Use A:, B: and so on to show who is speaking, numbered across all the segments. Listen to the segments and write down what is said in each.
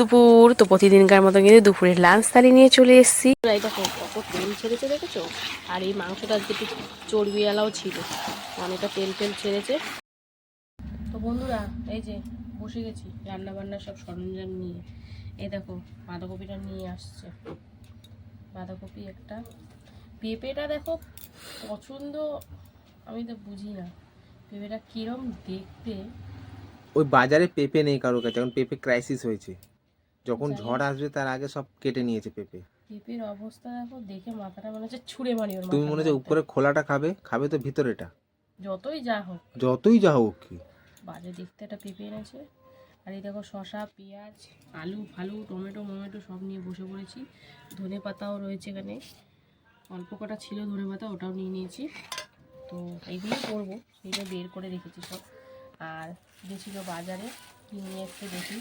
A: দুপুর তো প্রতিদিনকার মতো কিন্তু দুপুরের লাঞ্চ থালি নিয়ে চলে এসেছি। এই দেখো কত তেল ছেড়েছে দেখেছ? আর এই মাংসটা আজকে একটু চর্বিওয়ালাও ছিল অনেকটা তেল তেল ছেড়েছে। তো বন্ধুরা এই যে বসে গেছি রান্না বান্নার সব সরঞ্জাম নিয়ে। এই দেখো বাঁধাকপিটা নিয়ে আসছে। বাঁধাকপি একটা। পেঁপেটা দেখো পছন্দ আমি তো বুঝি না। পেঁপেটা কিরম দেখতে?
B: ওই বাজারে পেঁপে নেই কারোর কাছে এখন পেঁপে ক্রাইসিস হয়েছে। যখন ঝড় আসবে তার আগে সব কেটে নিয়েছে পেঁপে।
A: পেঁপের অবস্থা দেখো দেখে মাথাটা মনে হচ্ছে ছুঁড়ে মারি ওর
B: তুমি মনে হচ্ছে উপরে খোলাটা খাবে খাবে তো ভিতরেটা।
A: যতই যা হোক।
B: যতই যা হোক কি।
A: বাজে দেখতে একটা পেঁপে এনেছে। আর এই দেখো শশা পেঁয়াজ আলু ফালু টমেটো মমেটো সব নিয়ে বসে পড়েছি। ধনে পাতাও রয়েছে এখানে। অল্প কটা ছিল ধনে পাতা ওটাও নিয়ে নিয়েছি। তো এইগুলোই করব এইটা বের করে রেখেছি সব। আর গেছিল বাজারে কি নিয়ে এসছে দেখি।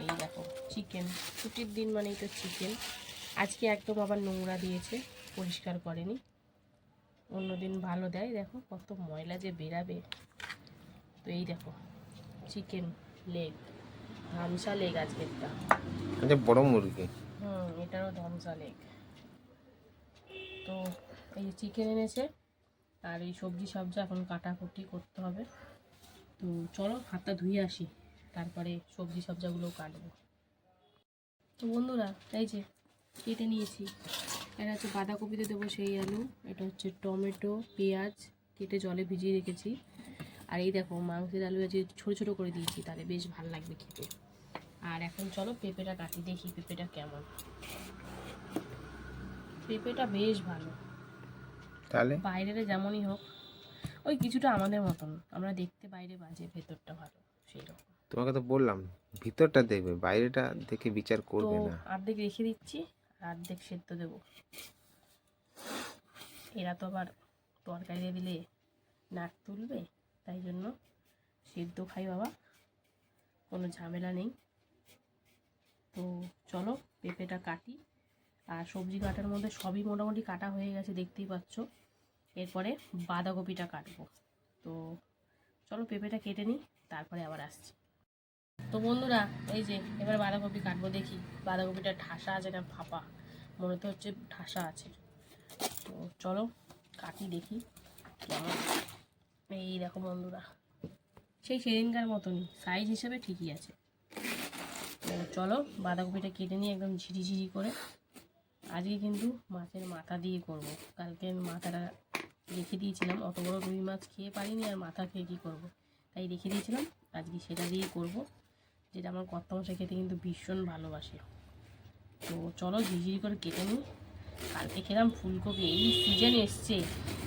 A: এই দেখো চিকেন ছুটির দিন মানেই তো চিকেন আজকে একদম আবার নোংরা দিয়েছে পরিষ্কার করেনি। অন্যদিন ভালো দেয় দেখো কত ময়লা যে বেরাবে। তো এই দেখো চিকেন লেগ ধামসা লেগ আজকেরটা।
B: বড় মুরগি।
A: হুম এটারও ধামসা লেগ তো এই চিকেন এনেছে আর এই সবজি সবজি এখন কাটাকুটি করতে হবে। তো চলো হাতটা ধুয়ে আসি। তারপরে সবজি সবজাগুলো কাটবো। তো বন্ধুরা এই যে কেটে নিয়েছি। এটা হচ্ছে বাঁধাকপিতে দেবো সেই আলু এটা হচ্ছে টমেটো পেঁয়াজ কেটে জলে ভিজিয়ে রেখেছি। আর এই দেখো মাংসের আলু আজকে ছোটো ছোটো করে দিয়েছি তাহলে বেশ ভালো লাগবে খেতে। আর এখন চলো পেঁপেটা কাটি দেখি পেঁপেটা কেমন। পেঁপেটা বেশ ভালো।
B: তাহলে?
A: বাইরের যেমনই হোক ওই কিছুটা আমাদের মতন। আমরা দেখতে বাইরে বাজে ভেতরটা ভালো সেই রকম।
B: তোমাকে তো বললাম ভিতরটা দেখবে বাইরেটা দেখে বিচার করবে না।
A: অর্ধেক রেখে দিচ্ছি অর্ধেক সেদ্ধ দেবো। এরা তো আবার তরকারি দিলে নাক তুলবে তাই জন্য সেদ্ধ খাই বাবা কোনো ঝামেলা নেই। তো চলো পেঁপেটা কাটি। আর সবজি কাটার মধ্যে সবই মোটামুটি কাটা হয়ে গেছে দেখতেই পাচ্ছ। এরপরে বাঁধাকপিটা কাটবো। তো চলো পেঁপেটা কেটে নিই তারপরে আবার আসছি। তো বন্ধুরা, এই যে এবার বাঁধাকপি কাটবো দেখি। বাঁধাকপিটা ঠাসা আছে না ফাঁপা? মনে তো হচ্ছে ঠাসা আছে। তো চলো কাটি দেখি এই দেখো বন্ধুরা, সেই সেদিনকার মতনই সাইজ হিসেবে ঠিকই আছে। তো চলো বাঁধাকপিটা কেটে নিয়ে একদম ঝিরি ঝিরি করে আজকে কিন্তু মাছের মাথা দিয়ে করব। কালকে মাথাটা রেখে দিয়েছিলাম, অত বড় রুই মাছ খেয়ে পারিনি আর মাথা খেয়ে কী করব? তাই রেখে দিয়েছিলাম, আজকে সেটা দিয়েই করব। যেটা আমার কর্তামশাই খেতে কিন্তু ভীষণ ভালোবাসে। তো চলো ঝিঝিরি করে কেটে নিই। কালকে খেলাম ফুলকপি এই সিজন এসছে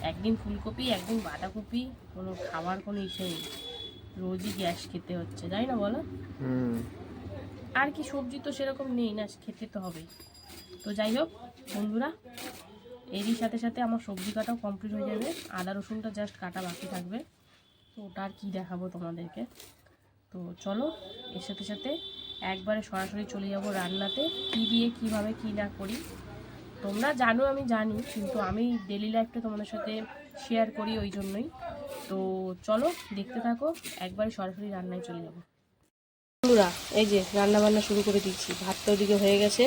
A: একদিন ফুলকপি একদিন বাঁধাকপি কোনো খাবার কোনো ইসে নেই। রোজই গ্যাস খেতে হচ্ছে তাই না বলো? আর কি সবজি তো সেরকম নেই না খেতে তো হবেই। তো যাই হোক বন্ধুরা এরই সাথে সাথে আমার সবজি কাটাও কমপ্লিট হয়ে যাবে। আদা রসুনটা জাস্ট কাটা বাকি থাকবে। তো ওটা আর কী দেখাবো তোমাদেরকে? তো চলো, এর সাথে সাথে একবারে সরাসরি চলে যাব রান্নাতে, কী দিয়ে, কীভাবে, কী না করি। তোমরা জানো, আমি জানি, কিন্তু আমি ডেলি লাইফটা তোমাদের সাথে শেয়ার করি ওই জন্যই। তো চলো, দেখতে থাকো, একবারে সরাসরি রান্নায় চলে যাব। বন্ধুরা, এই যে রান্না বান্না শুরু করে দিচ্ছি। ভাত তো ওদিকে হয়ে গেছে।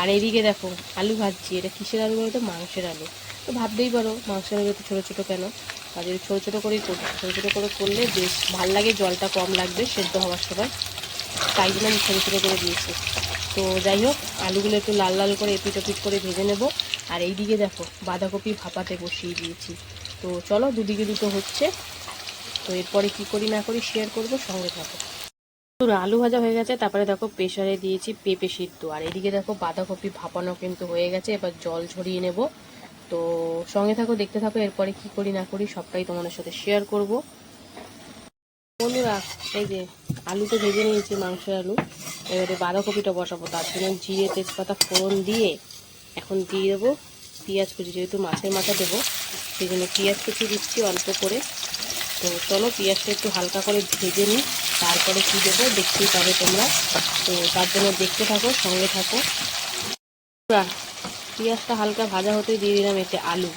A: আর এদিকে দেখো, আলু ভাজছি। এটা কিসের আলু বলতো? মাংসের আলু। তো ভাবতেই পারো, মাংসের তো ছোটো ছোটো কেন? আর যদি ছোটো ছোটো করেই করব ছোটো ছোটো করে করলে বেশ ভালো লাগে, জলটা কম লাগবে, সেদ্ধ হওয়ার সময়। তাই জন্য আমি ছোটো ছোটো করে দিয়েছি। তো যাই হোক, আলুগুলো একটু লাল লাল করে এপিট ওপিট করে ভেজে নেব। আর এই দিকে দেখো, বাঁধাকপি ভাপাতে বসিয়ে দিয়েছি। তো চলো, দুদিকে দুটো হচ্ছে। তো এরপরে কি করি না করি শেয়ার করব, সঙ্গে থাকো। পুরো আলু ভাজা হয়ে গেছে, তারপরে দেখো প্রেশারে দিয়েছি পেঁপে সিদ্ধ। আর এদিকে দেখো, বাঁধাকপি ভাপানো কিন্তু হয়ে গেছে, এবার জল ঝরিয়ে নেব। তো সঙ্গে থাকো, দেখতে থাকো, এরপরে কি করি না করি সবটাই তোমাদের সাথে শেয়ার করব। বন্ধুরা, এই যে আলু তো ভেজে নিয়েছি, মাংসের আলু। এবারে বাঁধাকপিটা বসাবো, তার জন্য জিরে, তেজপাতা, ফোড়ন দিয়ে এখন দিয়ে দেবো পেঁয়াজ কুচি, যেহেতু মাছের মাথা দেবো, সেই জন্য পেঁয়াজ কুচি দিচ্ছি অল্প করে। তো চলো পেঁয়াজটা একটু হালকা করে ভেজে নিই, তারপরে কী দেবো দেখতেই পাবে তোমরা। তো তার জন্য দেখতে থাকো, সঙ্গে থাকো। পেঁয়াজটা হালকা ভাজা হতে দিয়ে দিলাম এতে আলু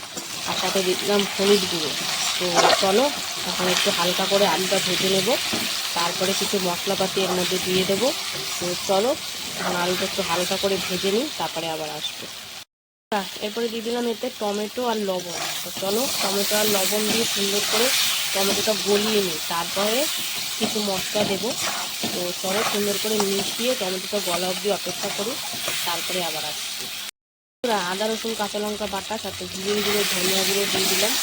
A: আর সাথে দিলাম হলুদ গুঁড়ো। তো চলো এখন একটু হালকা করে আলুটা ভেজে নেব। তারপরে কিছু মশলাপাতি এর মধ্যে দিয়ে দেবো। তো চলো এখন আলুটা একটু হালকা করে ভেজে নিই তারপরে আবার আসব। এরপরে দিয়ে দিলাম এতে টমেটো আর লবণ। তো চলো টমেটো আর লবণ দিয়ে সুন্দর করে টমেটোটা গলিয়ে নিই। তারপরে কিছু মশলা দেবো। তো চলো সুন্দর করে মিশিয়ে টমেটোটা গলা অবধি অপেক্ষা করি। তারপরে আবার বন্ধুরা, আদা, রসুন, কাঁচা লঙ্কা বাটা, সাথে জিরে গুঁড়ো ধনিয়া গুঁড়ো দিয়ে দিলাম।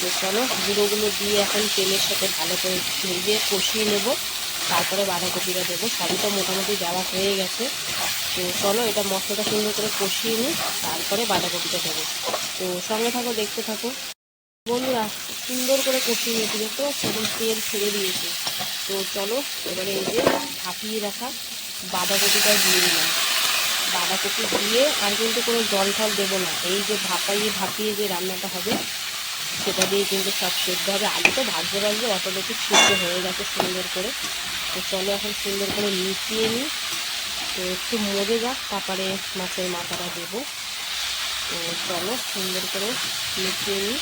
A: তো চলো গুঁড়োগুলো দিয়ে এখন তেলের সাথে ভালো করে ভেজে কষিয়ে নেব। তারপরে বাঁধাকপিটা দেবো। সবই তো মোটামুটি দেওয়া হয়ে গেছে। তো চলো এটা মশলাটা সুন্দর করে কষিয়ে নিই, তারপরে বাঁধাকপিটা দেবো। তো সঙ্গে থাকো, দেখতে থাকো। বন্ধুরা, সুন্দর করে কষিয়ে নিয়েছি পাচ্ছ? এখন তেল ছেড়ে দিয়েছে। তো চলো, এবারে এই যে ভাপিয়ে রাখা বাঁধাকপিটা দিয়ে দিলাম। বাঁধাকপি দিয়ে আর কিন্তু কোনো জল টল দেবো না। এই যে ভাপাইয়ে ভাপিয়ে যে রান্নাটা হবে, সেটা দিয়ে কিন্তু সব সেদ্ধ হবে। আলু তো ভাজতে ভাজতে অটোমেটিক সেদ্ধ হয়ে গেছে সুন্দর করে। তো চলো এখন সুন্দর করে মিশিয়ে নিই। তো একটু মরে যাক, তারপরে মাছের মাথাটা দেবো। তো চলো সুন্দর করে মিশিয়ে নিই।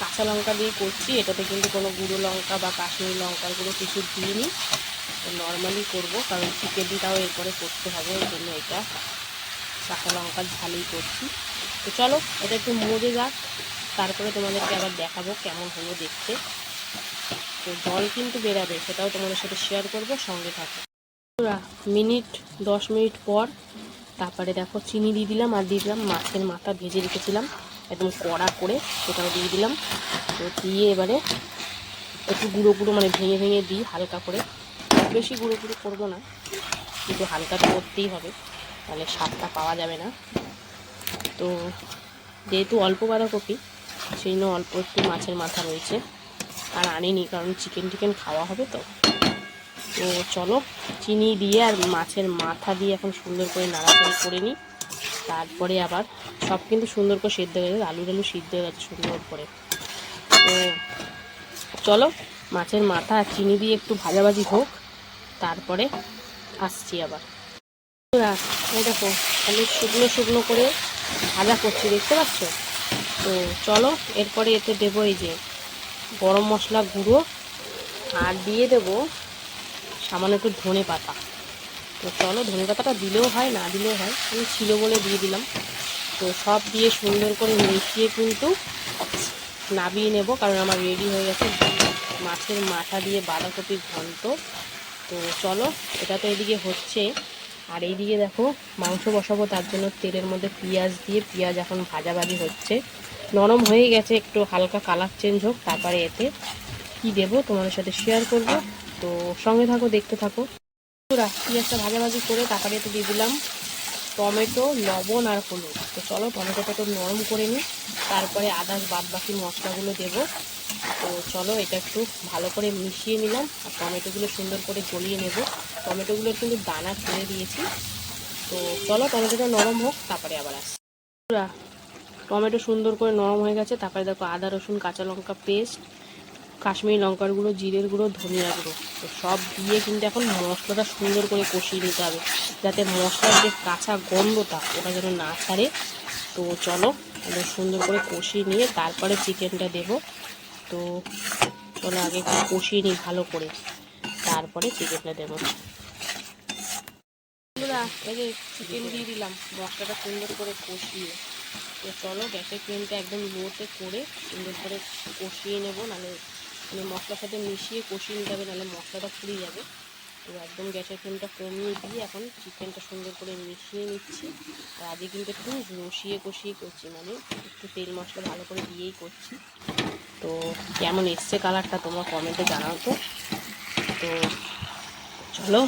A: কাঁচা লঙ্কা দিয়ে করছি, এটাতে কিন্তু কোনো গুঁড়ো লঙ্কা বা কাশ্মীরি লঙ্কার গুঁড়ো কিছু দিইনি। নর্মালি করব, কারণ চিকেনটাও এরপরে করতে হবে, ওই জন্য এটা কাঁচা লঙ্কার ঝালেই করছি। তো চলো, এটা একটু মজে যাক, তারপরে তোমাদেরকে আবার দেখাবো কেমন হলো দেখতে। তো জল কিন্তু বেরাবে, সেটাও তোমাদের সাথে শেয়ার করব, সঙ্গে থাকো। মিনিট, দশ মিনিট পর, তারপরে দেখো চিনি দিয়ে দিলাম আর দিয়ে দিলাম মাছের মাথা ভেজে রেখেছিলাম, একদম কড়া করে সেটাও দিয়ে দিলাম। তো দিয়ে এবারে একটু গুঁড়ো গুঁড়ো মানে ভেঙে ভেঙে দিই হালকা করে। বেশি গুঁড়ো গুঁড়ো করব না। কিন্তু হালকা তো করতেই হবে, তাহলে স্বাদটা পাওয়া যাবে না। তো যেহেতু অল্প বাঁধাকপি, সেই জন্য অল্প একটু মাছের মাথা রয়েছে। আর আনিনি, কারণ চিকেন টিকেন খাওয়া হবে তো। তো চলো, চিনি দিয়ে আর মাছের মাথা দিয়ে এখন সুন্দর করে নাড়াচাড়ি করে নিই। তারপরে আবার সব কিন্তু সুন্দর করে সেদ্ধ হয়ে গেছে, আলু টালু সিদ্ধ হয়ে গেছে সুন্দর করে। তো চলো, মাছের মাথা আর চিনি দিয়ে একটু ভাজাভাজি হোক। তারপরে আসছি আবার। দেখো আমি শুকনো শুকনো করে ভাজা করছি, দেখতে পাচ্ছ? তো চলো, এরপরে এতে দেবো এই যে গরম মশলা গুঁড়ো, আর দিয়ে দেবো সামান্য একটু ধনে পাতা। তো চলো, ধনে পাতাটা দিলেও হয়, না দিলেও হয়, আমি ছিল বলে দিয়ে দিলাম। তো সব দিয়ে সুন্দর করে মিশিয়ে কিন্তু নাবিয়ে নেব, কারণ আমার রেডি হয়ে গেছে মাছের মাথা দিয়ে বাঁধাকপির ঘন্ট। তো চলো এটা তো এদিকে হচ্ছে। আর এইদিকে দেখো মাংস বসাবো তার জন্য তেলের মধ্যে পেঁয়াজ দিয়ে পেঁয়াজ এখন ভাজাভাজি হচ্ছে। নরম হয়ে গেছে একটু হালকা কালার চেঞ্জ হোক তারপরে এতে কি দেবো তোমাদের সাথে শেয়ার করব। তো সঙ্গে থাকো দেখতে থাকো। বন্ধুরা, পেঁয়াজটা ভাজাভাজি করে তারপরে এতে দিয়ে দিলাম টমেটো লবণ আর হলুদ। তো চলো টমেটোটা একটু নরম করে নিই তারপরে আদার্স বাদ বাকি মশলাগুলো দেবো। তো চলো এটা একটু ভালো করে মিশিয়ে নিলাম। আর টমেটোগুলো সুন্দর করে গলিয়ে নেব। টমেটোগুলোর কিন্তু দানা ছেড়ে দিয়েছি। তো চলো টমেটোটা নরম হোক তারপরে আবার আসি। বন্ধুরা, টমেটো সুন্দর করে নরম হয়ে গেছে। তারপরে দেখো আদা রসুন কাঁচা লঙ্কা পেস্ট কাশ্মীরি লঙ্কার গুঁড়ো জিরের গুঁড়ো ধনিয়া গুঁড়ো। তো সব দিয়ে কিন্তু এখন মশলাটা সুন্দর করে কষিয়ে নিতে হবে। যাতে মশলার যে কাঁচা গন্ধটা ওটা যেন না ছাড়ে। তো চলো সুন্দর করে কষিয়ে নিয়ে তারপরে চিকেনটা দেবো। তো চলো আগে একটু কষিয়ে নিই ভালো করে। তারপরে চিকেনটা দেবো। এই চিকেন দিয়ে দিলাম মশলাটা সুন্দর করে কষিয়ে। তো চলো গ্যাসের ফ্লেমটা একদম লোতে করে সুন্দর করে কষিয়ে নেব নাহলে মানে মশলার সাথে মিশিয়ে কষিয়ে নিতে হবে নাহলে মশলাটা ফুরিয়ে যাবে। তো একদম গ্যাসের ফ্লেমটা কমিয়ে দিয়ে এখন চিকেনটা সুন্দর করে মিশিয়ে নিচ্ছি। আর আগে কিন্তু একটু রসিয়ে কষিয়ে করছি মানে একটু তেল মশলা ভালো করে দিয়েই করছি। তো কেমন এসছে কালারটা তোমরা কমেন্টে জানাও তো। তো চলো,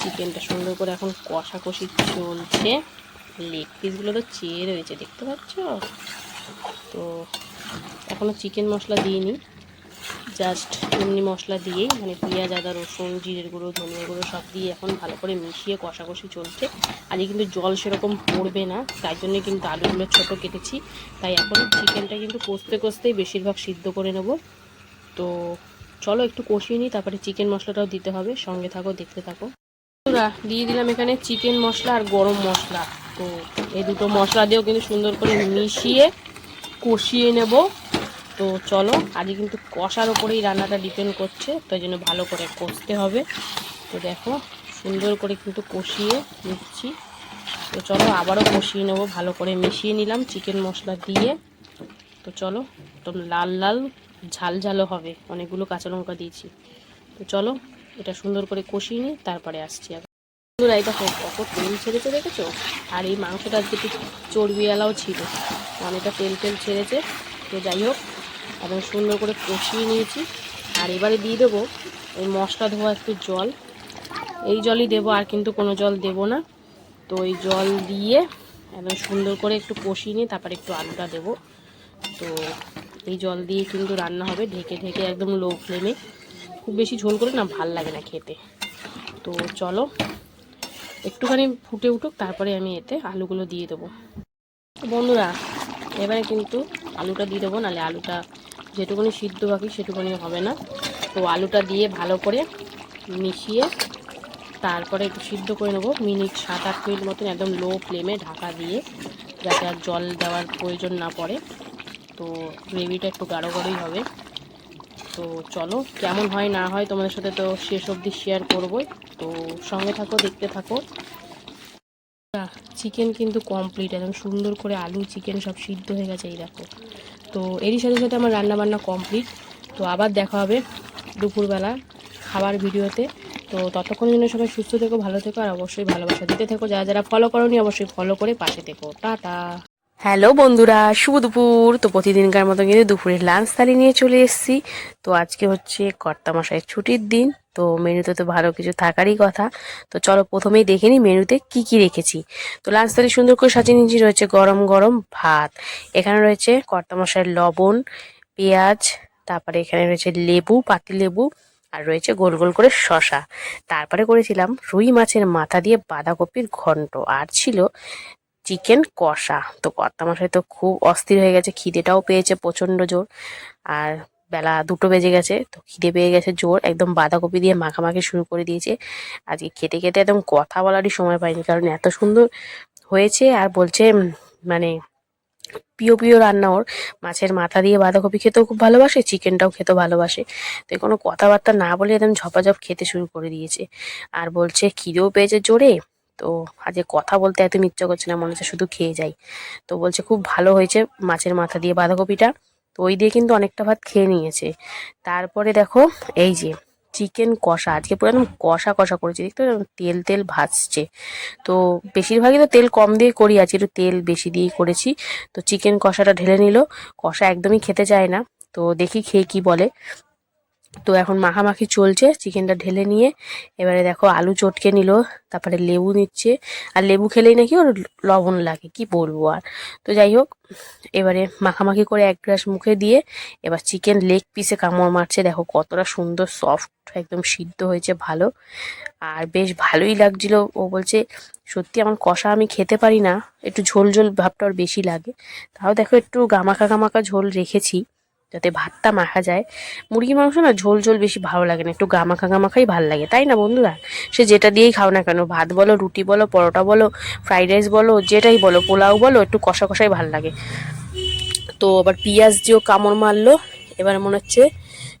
A: চিকেনটা সুন্দর করে এখন কষাকষি চলছে। লেগ পিসগুলো তো চেয়ে রয়েছে, দেখতে পাচ্ছ? তো এখনও চিকেন মশলা দিইনি। জাস্ট এমনি মশলা দিয়েই মানে পেঁয়াজ, আদা, রসুন, জিরের গুঁড়ো, ধনিয়া গুঁড়ো সব দিয়ে এখন ভালো করে মিশিয়ে কষাকষি চলছে। আজকে কিন্তু জল সেরকম পড়বে না, তাই জন্যে কিন্তু আলুগুলো ছোটো কেটেছি। তাই এখন চিকেনটা কিন্তু কষতে কষতেই বেশিরভাগ সিদ্ধ করে নেব। তো চলো একটু কষিয়ে নিই, তারপরে চিকেন মশলাটাও দিতে হবে, সঙ্গে থাকো, দেখতে থাকো। দিয়ে দিলাম এখানে চিকেন মশলা আর গরম মশলা। তো এই দুটো মশলা দিয়েও কিন্তু সুন্দর করে মিশিয়ে কষিয়ে নেব। তো চলো, আজকে কিন্তু কষার ওপরেই রান্নাটা ডিপেন্ড করছে তো জন্য ভালো করে কষতে হবে। তো দেখো, সুন্দর করে কিন্তু কষিয়ে নিচ্ছি। তো চলো, আবারও কষিয়ে নেব, ভালো করে মিশিয়ে নিলাম চিকেন মশলা দিয়ে। তো চলো, একদম লাল লাল, ঝাল ঝালও হবে, অনেকগুলো কাঁচা লঙ্কা দিয়েছি। তো চলো, এটা সুন্দর করে কষিয়ে নিই তারপরে আসছি আবার। এই দেখো, কত তেল ছেড়েছে দেখেছ? আর এই মাংসটা আজকে একটু চর্বিওয়ালাও ছিল। অনেকটা তেল তেল ছেড়েছে। তো যাই হোক একদম সুন্দর করে কষিয়ে নিয়েছি। আর এবারে দিয়ে দেবো ওই মশলা ধোয়া একটু জল। এই জলই দেবো, আর কিন্তু কোনো জল দেবো না। তো এই জল দিয়ে একদম সুন্দর করে একটু কষিয়ে নিয়ে তারপরে একটু আলুটা দেবো। তো এই জল দিয়ে কিন্তু রান্না হবে ঢেকে ঢেকে একদম লো ফ্লেমে খুব বেশি ঝোল করে না, ভালো লাগে না খেতে। তো চলো, একটুখানি ফুটে উঠুক, তারপরে আমি এতে আলুগুলো দিয়ে দেবো। বন্ধুরা, এবারে কিন্তু আলুটা দিয়ে দেবো, নাহলে আলুটা যেটুকুনি সিদ্ধ বাকি সেটুকুনি হবে না। তো আলুটা দিয়ে ভালো করে মিশিয়ে তারপরে একটু সিদ্ধ করে নেব, মিনিট সাত আট মিনিট মতন একদম লো ফ্লেমে ঢাকা দিয়ে, যাতে আর জল দেওয়ার প্রয়োজন না পড়ে। তো গ্রেভিটা একটু গাঢ় গাঢ়ই হবে। তো চলো, কেমন হয় না হয় তোমাদের সাথে তো শেষ অবধি শেয়ার করবোই। তো সঙ্গে থাকো, দেখতে থাকো। চিকেন কিন্তু কমপ্লিট একদম সুন্দর করে আলু চিকেন সব সিদ্ধ হয়ে গেছে এই দেখো। তো এরই সাথে সাথে আমার রান্নাবান্না কমপ্লিট তো আবার দেখা হবে দুপুরবেলা খাবার ভিডিওতে। তো ততক্ষণ জন্য সবাই সুস্থ থেকো, ভালো থেকো, আর অবশ্যই ভালোবাসা দিতে থেকো। যারা যারা ফলো করোনি, অবশ্যই ফলো করে পাশে থেকো। টাটা। হ্যালো বন্ধুরা, শুভ দুপুর। তো প্রতিদিনকার মতো কিন্তু দুপুরের লাঞ্চ থালি নিয়ে চলে এসেছি। তো আজকে হচ্ছে কর্তামশাইয়ের ছুটির দিন, তো মেনুতে তো ভালো কিছু থাকারই কথা। তো চলো প্রথমেই দেখে নিই মেনুতে কি কি রেখেছি। তো লাঞ্চ থালি সুন্দর করে সাজিয়ে নিয়েছি, রয়েছে গরম গরম ভাত। এখানে রয়েছে কর্তামশাইয়ের লবণ, পেঁয়াজ, তারপরে এখানে রয়েছে লেবু, পাতি লেবু, আর রয়েছে গোল গোল করে শশা তারপরে করেছিলাম রুই মাছের মাথা দিয়ে বাঁধাকপির ঘন্ট। আর ছিল চিকেন কষা। তো কর্তামশাই তো খুব অস্থির হয়ে গেছে, খিদেটাও পেয়েছে প্রচণ্ড জোর। আর বেলা দুটো বেজে গেছে, তো খিদে পেয়ে গেছে জোর, একদম বাঁধাকপি দিয়ে মাখামাখি শুরু করে দিয়েছে। আজকে খেতে খেতে একদম কথা বলারই সময় পাইনি, কারণ এত সুন্দর হয়েছে আর বলছে মানে প্রিয় প্রিয় রান্না ওর। মাছের মাথা দিয়ে বাঁধাকপি খেতেও খুব ভালোবাসে, চিকেনটাও খেতেও ভালোবাসে। তো কোনো কথাবার্তা না বলে একদম ঝপাঝপ খেতে শুরু করে দিয়েছে। আর বলছে খিদেও পেয়েছে জোরে তো আজকে কথা বলতে একদম ইচ্ছা করছে না, মনে হচ্ছে শুধু খেয়ে যাই। তো বলছে খুব ভালো হয়েছে মাছের মাথা দিয়ে বাঁধাকপিটা। তো ওই দিয়ে কিন্তু অনেকটা ভাত খেয়ে নিয়েছে। তারপরে দেখো, এই যে চিকেন কষা, আজকে পুরো একদম কষা কষা করেছি। দেখতে? তেল তেল ভাজছে। তো বেশিরভাগই তো তেল কম দিয়ে করি, আজকে একটু তেল বেশি দিয়েই করেছি। তো চিকেন কষাটা ঢেলে নিল। কষা একদমই খেতে চায় না। তো দেখি খেয়ে কি বলে। তো এখন মাখামাখি চলছে চিকেনটা ঢেলে নিয়ে। এবারে দেখো আলু চটকে নিল, তারপরে লেবু নিচ্ছে। আর লেবু খেলেই নাকি ওর লবণ লাগে, কি বলব আর। তো যাই হোক, এবারে মাখামাখি করে এক গ্লাস মুখে দিয়ে এবার চিকেন লেগ পিসে কামড় মারছে। দেখো কতটা সুন্দর সফট একদম সিদ্ধ হয়েছে, ভালো। আর বেশ ভালোই লাগছিল। ও বলছে, সত্যি আমার কষা আমি খেতে পারি না। একটু ঝোল ঝোল ভাবটা ওর বেশি লাগে। তাও দেখো একটু গামাখা গামাখা ঝোল রেখেছি। যাতে ভাতটা মাখা যায়। মুরগি মাংস না ঝোল ঝোল বেশি ভালো লাগে না, একটু গামাখা গামাখাই ভালো লাগে, তাই না বন্ধুরা? সে যেটা দিয়েই খাও না কেন, ভাত বলো, রুটি বলো, পরোটা বলো, ফ্রাইড রাইস বলো, যেটাই বলো, পোলাও বলো, একটু কষা কষাই ভালো লাগে। তো আবার পিঁয়াজ দিয়েও কামড় মারলো, এবার মনে হচ্ছে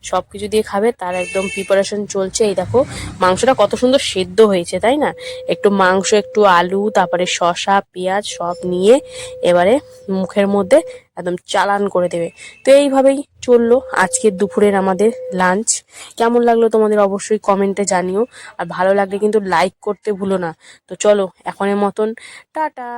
A: সব কিছু দিয়ে খাবে, তার একদম প্রিপারেশন চলছে। এই দেখো, মাংসটা কত সুন্দর সেদ্ধ হয়েছে, তাই না? একটু মাংস, একটু আলু, তারপরে শসা, পেঁয়াজ সব নিয়ে এবারে মুখের মধ্যে একদম চালান করে দেবে। তো এইভাবেই চলল আজকের দুপুরের আমাদের লাঞ্চ কেমন লাগল তোমাদের অবশ্যই কমেন্টে জানিও। আর ভালো লাগলে কিন্তু লাইক করতে ভুলো না। তো চলো, এখনের মতন, টাটা!